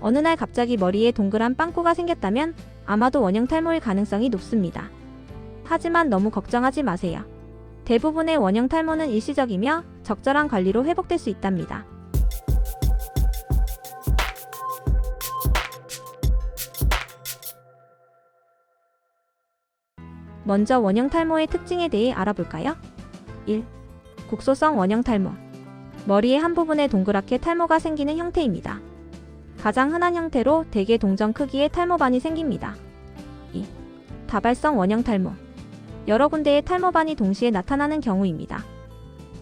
어느 날 갑자기 머리에 동그란 빵꾸가 생겼다면 아마도 원형 탈모일 가능성이 높습니다. 하지만 너무 걱정하지 마세요. 대부분의 원형 탈모는 일시적이며 적절한 관리로 회복될 수 있답니다. 먼저 원형 탈모의 특징에 대해 알아볼까요? 1. 국소성 원형 탈모. 머리의 한 부분에 동그랗게 탈모가 생기는 형태입니다. 가장 흔한 형태로 대개 동전 크기의 탈모반이 생깁니다. 2. 다발성 원형 탈모. 여러 군데의 탈모반이 동시에 나타나는 경우입니다.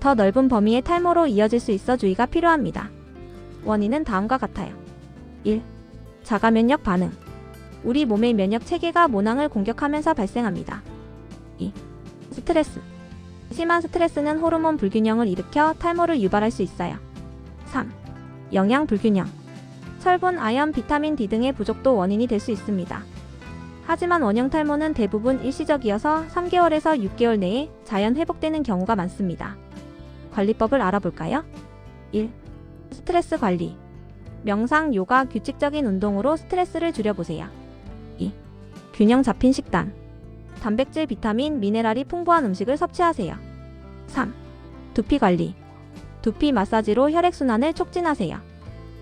더 넓은 범위의 탈모로 이어질 수 있어 주의가 필요합니다. 원인은 다음과 같아요. 1. 자가 면역 반응. 우리 몸의 면역 체계가 모낭을 공격하면서 발생합니다. 2. 스트레스. 심한 스트레스는 호르몬 불균형을 일으켜 탈모를 유발할 수 있어요. 3. 영양 불균형. 철분, 아연, 비타민 D 등의 부족도 원인이 될 수 있습니다. 하지만 원형 탈모는 대부분 일시적이어서 3개월에서 6개월 내에 자연 회복되는 경우가 많습니다. 관리법을 알아볼까요? 1. 스트레스 관리. 명상, 요가, 규칙적인 운동으로 스트레스를 줄여보세요. 2. 균형 잡힌 식단. 단백질, 비타민, 미네랄이 풍부한 음식을 섭취하세요. 3. 두피 관리. 두피 마사지로 혈액순환을 촉진하세요.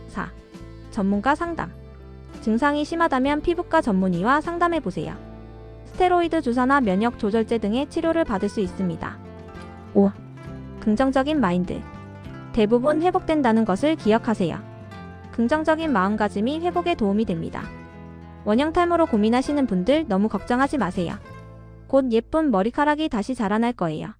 4. 전문가 상담. 증상이 심하다면 피부과 전문의와 상담해 보세요. 스테로이드 주사나 면역 조절제 등의 치료를 받을 수 있습니다. 5. 긍정적인 마인드. 대부분 회복된다는 것을 기억하세요. 긍정적인 마음가짐이 회복에 도움이 됩니다. 원형 탈모로 고민하시는 분들 너무 걱정하지 마세요. 곧 예쁜 머리카락이 다시 자라날 거예요.